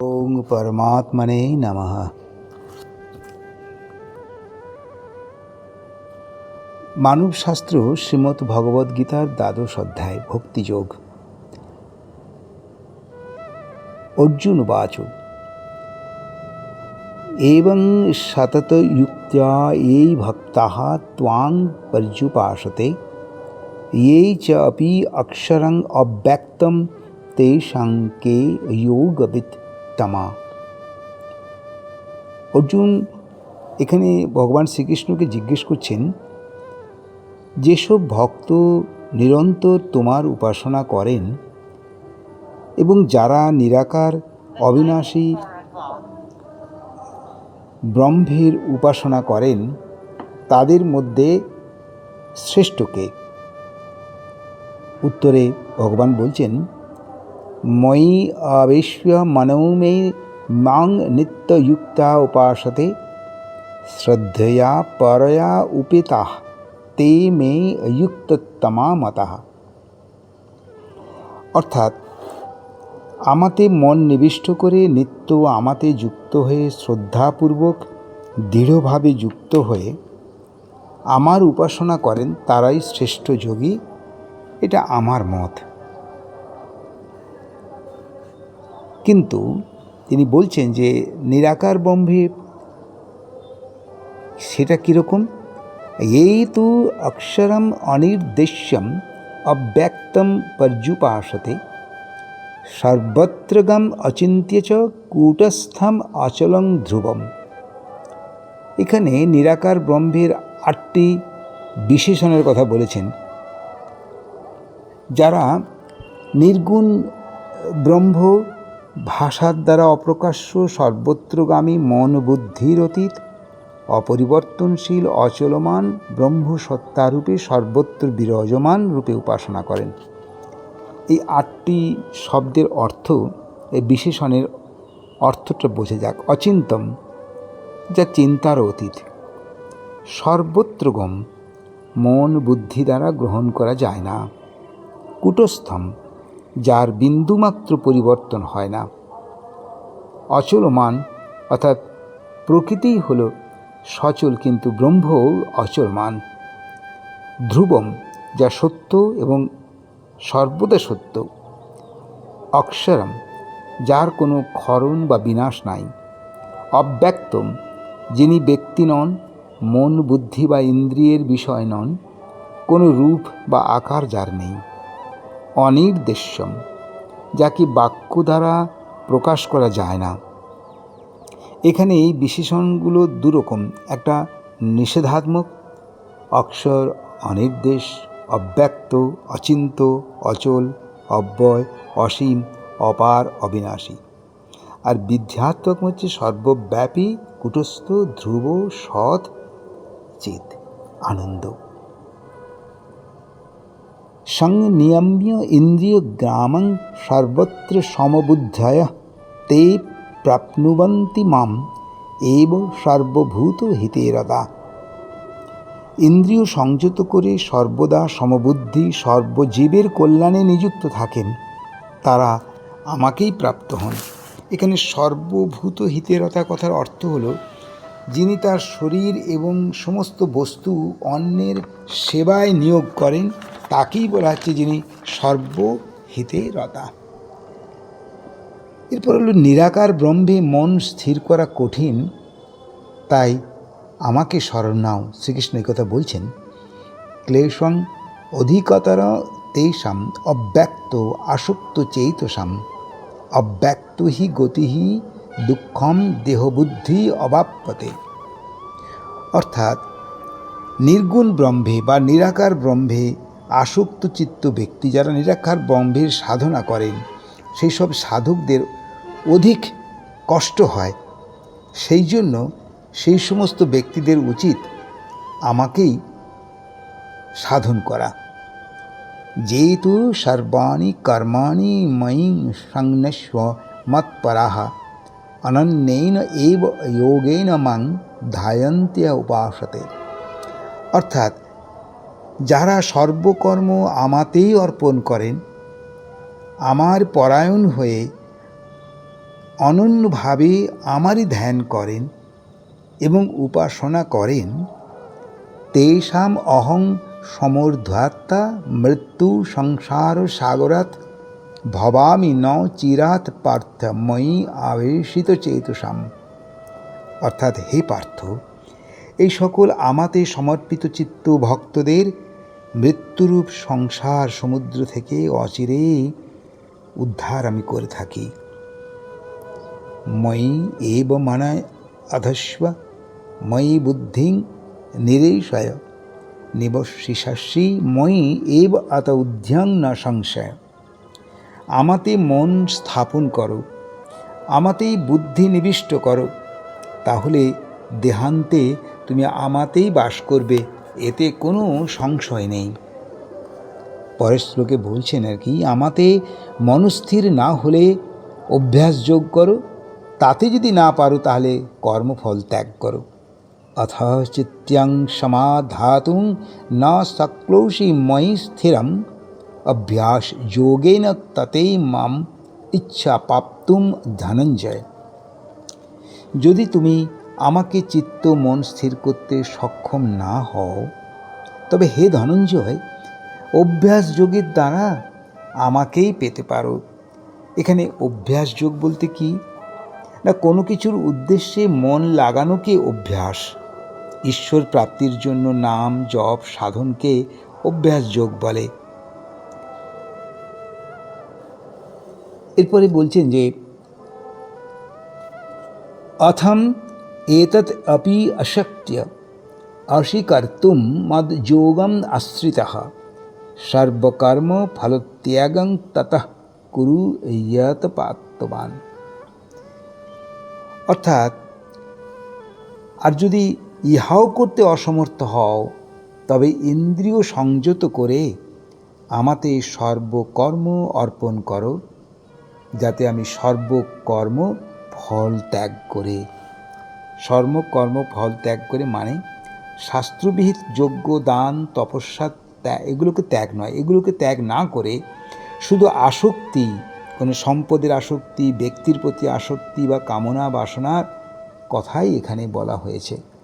ওং পরমাত্মনে নমঃ মানবশাস্ত্র শ্রীমৎ ভগবদ্গীতার দ্বাদশ অধ্যায় ভক্তিযোগ অর্জুন বাচ এবং সততযুক্তা এই ভক্তা ত্বাং পর্যুপাসতে ये च अपि अक्षरं अव्यक्तं तेषां के योगविद তমা অর্জুন, এখানে ভগবান শ্রীকৃষ্ণকে জিজ্ঞেস করছেন, যেসব ভক্ত নিরন্তর তোমার উপাসনা করেন এবং যারা নিরাকার, অবিনাশী, ব্রহ্মের উপাসনা করেন, তাদের মধ্যে শ্রেষ্ঠকে উত্তরে ভগবান বলছেন ময়ি আবেশ্য মনৌমে মাং নিত্যযুক্তা উপাসতে শ্রদ্ধয়া পরয়া উপেতা তে মে যুক্ততমা মতা অর্থাৎ আমাতে মন নিবিষ্ট করে নিত্য আমাতে যুক্ত হয়ে শ্রদ্ধাপূর্বক, দৃঢ়ভাবে যুক্ত হয়ে আমার উপাসনা করেন তারাই শ্রেষ্ঠ যোগী, এটা আমার মত। কিন্তু তিনি বলছেন যে নিরাকার ব্রহ্মে সেটা কীরকম? এই তো অক্ষরম অনির্দেশ্যম অব্যক্তম পর্যুপাসতে সর্বত্রগম অচিন্ত্য চ কূটস্থম অচলং ধ্রুবম। এখানে নিরাকার ব্রহ্মের আটটি বিশেষণের কথা বলেছেন। যারা নির্গুণ ব্রহ্ম ভাষার দ্বারা অপ্রকাশ্য সর্বত্রগামী মন বুদ্ধির অতীত, অপরিবর্তনশীল, অচলমান ব্রহ্ম সত্তারূপে সর্বত্র বিরাজমান রূপে উপাসনা করেন। এই আটটি শব্দের অর্থ, এই বিশেষণের অর্থটা বোঝা যাক। অচিন্তম যা চিন্তার অতীত। সর্বত্রগম, মন বুদ্ধি দ্বারা গ্রহণ করা যায় না। কুটস্থম যার বিন্দুমাত্র পরিবর্তন হয় না। অচলমান, অর্থাৎ প্রকৃতিই হল সচল কিন্তু ব্রহ্মও অচলমান। ধ্রুবম, যা সত্য এবং সর্বদা সত্য। অক্ষরম, যার কোনো ক্ষরণ বা বিনাশ নাই। অব্যক্তম, যিনি ব্যক্তি নন, মন, বুদ্ধি বা ইন্দ্রিয়ের বিষয় নন, কোনো রূপ বা আকার যার নেই। অনির্দেশ্যম যাকে বাক্য দ্বারা প্রকাশ করা যায় না। এখানে এই বিশেষণগুলো দুরকম। একটা নিষেধাত্মক, অক্ষর অনির্দেশ, অব্যক্ত, অচিন্ত, অচল, অব্যয়, অসীম, অপার, অবিনাশী। আর বিদ্যাত্মক হচ্ছে সর্বব্যাপী, কুটস্থ, ধ্রুব, সৎ, চিত, আনন্দ। সংনিয়ম্য ইন্দ্রিয় গ্রামং সর্বত্র সমবুদ্ধয়, তে প্রাপ্নুবন্তি মাম, এব সর্বভূত হিতেরদা। ইন্দ্রিয় সংযত করে সর্বদা সমবুদ্ধি, সর্বজীবের কল্যাণে নিযুক্ত থাকেন, তারা আমাকেই প্রাপ্ত হন। এখানে সর্বভূত হিতেরতা কথার অর্থ হলো, যিনি তার শরীর এবং সমস্ত বস্তু অন্যের সেবায় নিয়োগ করেন তাকেই বলা হচ্ছে যিনি সর্বহিতে রতা এরপর হলো, নিরাকার ব্রহ্মে মন স্থির করা কঠিন, তাই আমাকে স্মরণ নাও। শ্রীকৃষ্ণ কথা বলছেন, ক্লেশং অধিকতর তেষাম, অব্যক্ত আসক্ত চেতসাম, অব্যক্ত হি গতি দুঃখম দেহবুদ্ধি অবাপ্যতে। অর্থাৎ, নির্গুণ ব্রহ্মে বা নিরাকার ব্রহ্মে আসক্ত চিত্ত ব্যক্তি যারা নিরাকার ব্রহ্মের সাধনা করেন সেই সব সাধকদের অধিক কষ্ট হয়। সেই জন্য সেই সমস্ত ব্যক্তিদের উচিত আমাকেই সাধন করা। যেহেতু সর্বাণী কর্মাণি ময়ী সংনস্ব মৎপরাহা অনন্যেন এব যোগেন মাং ধায়ন্ত্য উপাসতে। অর্থাৎ যারা সর্বকর্ম আমাতেই অর্পণ করেন, আমার পরায়ণ হয়ে অনন্যভাবে আমারই ধ্যান করেন এবং উপাসনা করেন, তেষাম অহং সমর্ধাত্মা মৃত্যু সংসার সাগরাত ভবামি ন চিরাত পার্থ ময়ী আবেশিত চেতসাম। অর্থাৎ হে পার্থ, এই সকল আমাতে সমর্পিত চিত্ত ভক্তদের মৃত্যুরূপ সংসার সমুদ্র থেকে অচিরে উদ্ধার আমি করে থাকি। ময়ী এব মানায় অধস্ব ময়ী বুদ্ধিং নিরেশয়, নিবশিষাসী ময়ী এব আত উদ্যাং না সংশয়। আমাতে মন স্থাপন করো, আমাতেই বুদ্ধি নিবিষ্ট করো, তাহলে দেহান্তে তুমি আমাতেই বাস করবে। এতে কোনো সংশয় নেই। পরের শ্লোকে বলছেন আর কি, আমাতে মনস্থির না হলে অভ্যাস যোগ করো, তাতে যদি না পারো তাহলে কর্মফল ত্যাগ করো। অথ চিত্যাং সমাধাতুং না শক্লৌষি ময়ি স্থিরম, অভ্যাস যোগেন ততেই মাম ইচ্ছা প্রাপ্তুম ধনঞ্জয়। যদি তুমি আমাকে চিত্ত মন স্থির করতে সক্ষম না হও। তবে হে ধনঞ্জয়, অভ্যাস যোগের দ্বারা আমাকেই পেতে পারো। এখানে অভ্যাস যোগ বলতে কি? না, কোনো কিছুর উদ্দেশ্যে মন লাগানোকে অভ্যাস? ঈশ্বর প্রাপ্তির জন্য নাম, জপ, সাধনকে অভ্যাস যোগ বলে। এরপরে বলছেন যে, অথম এতৎ अपि अशक्य अशिकर्तुं मद्योगम् आश्रितः সর্বকর্ম ফলত্যাগং ততঃ কুরু ইয়ত পাত্তবান অর্থাৎ আর যদি ইহাও করতে অসমর্থ হও তবে ইন্দ্রিয় সংযত করে আমাতে সর্বকর্ম অর্পণ করো যাতে আমি সর্বকর্ম ফল ত্যাগ করে সর্বকর্ম ফল ত্যাগ করে মানে শাস্ত্রবিহিত যোগ্য দান, তপস্যা ত্যাগ এগুলোকে ত্যাগ নয়। এগুলোকে ত্যাগ না করে শুধু আসক্তি, কোনো সম্পদের আসক্তি, ব্যক্তির প্রতি আসক্তি বা কামনা বাসনার কথাই এখানে বলা হয়েছে।